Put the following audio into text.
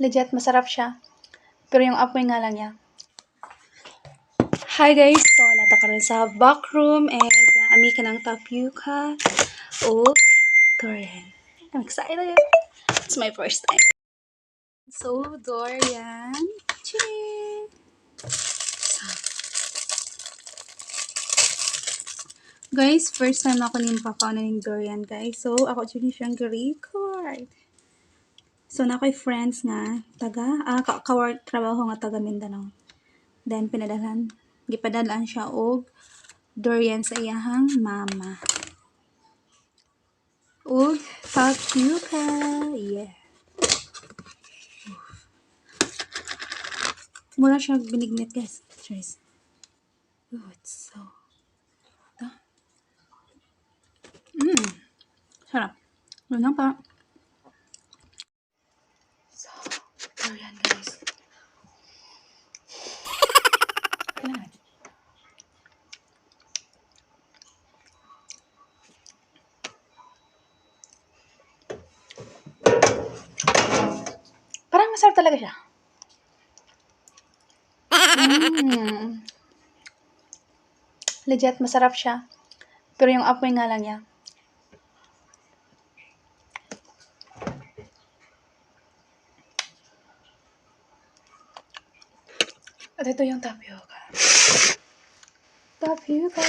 Legit, masarap siya. Pero yung apoy nga lang niya. Hi guys! So, natakaroon sa back room and uh, ami ka ng tapioca o durian. I'm excited! It's my first time. So, durian. Ching! Guys, first time ako nin papano ng durian, guys. So, ako actually siyang record. So, na ko'y friends nga, taga, ah, ka kawar, trabaho nga taga Mindanao. Then, pinadalan, gipadalan siya og durian sa iyahang mama. Og tapioca. Yeah. Mura siya binignit, guys. Cheers. Oh, it's so... Mmm. Sarap. Ano pa? So, durian, guys. Kailangan. Parang masarap talaga siya. Mm. Legit, masarap siya. Pero yung apoy nga lang niya. At ito yung tapioca. Tapioca.